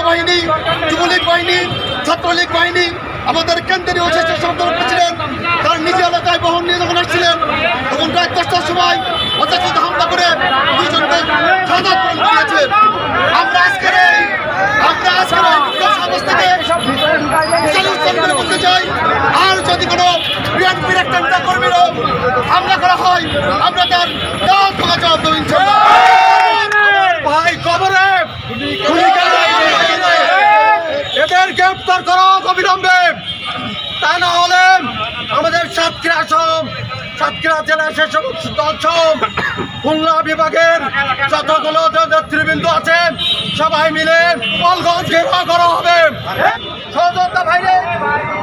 বাহিনী যুবলীগ বাহিনী ছাত্রলীগ বাহিনী আমাদের কেন্দ্রীয় স্বেচ্ছাসেবক প্রেসিডেন্ট তার নিজ এলাকায় বহন নিয়ে যখন আসছিলেন তখন প্রায় দশটার সময় অত্যাচিত হামলা করে দুজনকে সাদা করিয়েছে আমরা আজকের এই আমরা আজকের এই থেকে বলতে চাই। আর সাতক্ষীরা সম সাতক্ষীরা জেলা সমস্ত আসাম, খুলনা বিভাগের যতগুলো নেতৃবৃন্দ আছেন, সবাই মিলে পলগঞ্জ ঘেরাও করা হবে সহযোদ্ধা ভাইরে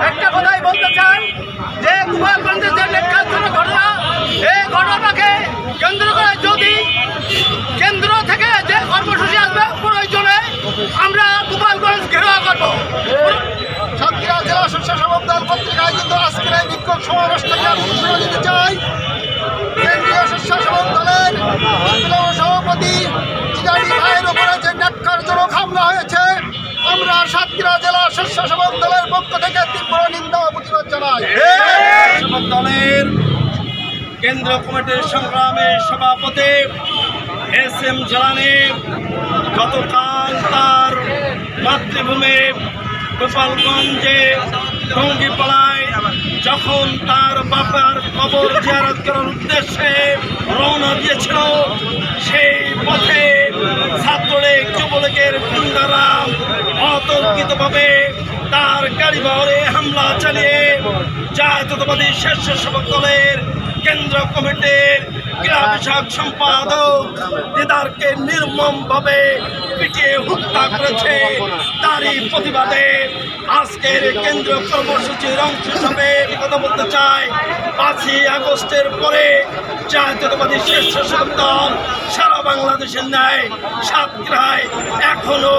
একটা কথাই বলতে চাই যে গোপালগঞ্জের যে নির্বাচন ঘটনা এই ঘটনাকে কেন্দ্র করে যদি কেন্দ্র থেকে যে কর্মসূচি আসবে প্রয়োজনে আমরা গোপালগঞ্জ ঘেরাও করব সাতক্ষীরা জেলা স্বেচ্ছাসেবক দল কর্তৃক আয়োজিত আজকের এই বিক্ষোভ সমাবেশ থেকে আমি ঘোষণা দিতে চাই কেন্দ্রীয় স্বেচ্ছাসেবক দলের বিপ্লব সভাপতি জিলানি ভাইয়ের উপরে যে হামলা হয়েছে। আমরা সাতক্ষীরা জেলা স্বেচ্ছাসেবক দলের পক্ষ থেকে তীব্র নিন্দা ও প্রতিবাদ জানাই। দলের কেন্দ্র কমিটির সংগ্রামের সভাপতি এস এম জালানি গতকাল তার মাতৃভূমি গোপালগঞ্জে টঙ্গিপাড়ায় যখন তার বাবার কবর জিয়ারত করার উদ্দেশ্যে রওনা দিয়েছিল অতর্কিতভাবে তার গাড়ি বহরে হামলা চালিয়ে জাতীয়তাবাদী স্বেচ্ছাসেবক দলের কেন্দ্র কমিটির ক্রীড়া বিষয়ক সম্পাদক দিদারকে নির্মমভাবে পিটিয়ে হত্যা করেছে। তারই প্রতিবাদে আজকের কেন্দ্রীয় কর্মসূচির অংশ হিসাবে কথা বলতে চাই, পাঁচই আগস্টের পরে জাতীয়তাবাদী স্বেচ্ছাসেবক দল সারা বাংলাদেশের ন্যায় সাতক্রায় এখনও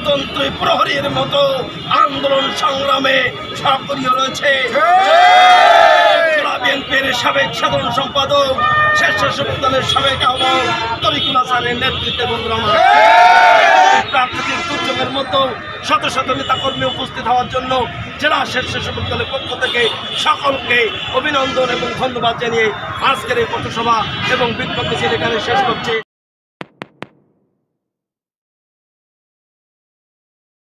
অতন্ত্রী প্রহরীর মতো আন্দোলন সংগ্রামে সক্রিয় রয়েছে। বিএনপির সাবেক সাধারণ সম্পাদক স্বেচ্ছাসেবক দলের সাবেক আহ্বায়ক তরিকুল হাসানের নেতৃত্বে বন্ধুরা প্রাকৃতিক দুর্যোগের মতো শত শত নেতাকর্মী উপস্থিত হওয়ার জন্য জেলা স্বেচ্ছাসেবক দলের পক্ষ থেকে সকলকে অভিনন্দন এবং ধন্যবাদ জানিয়ে আজকের এই পথসভা এবং বিক্ষোভ মিছিল এখানে শেষ করছে।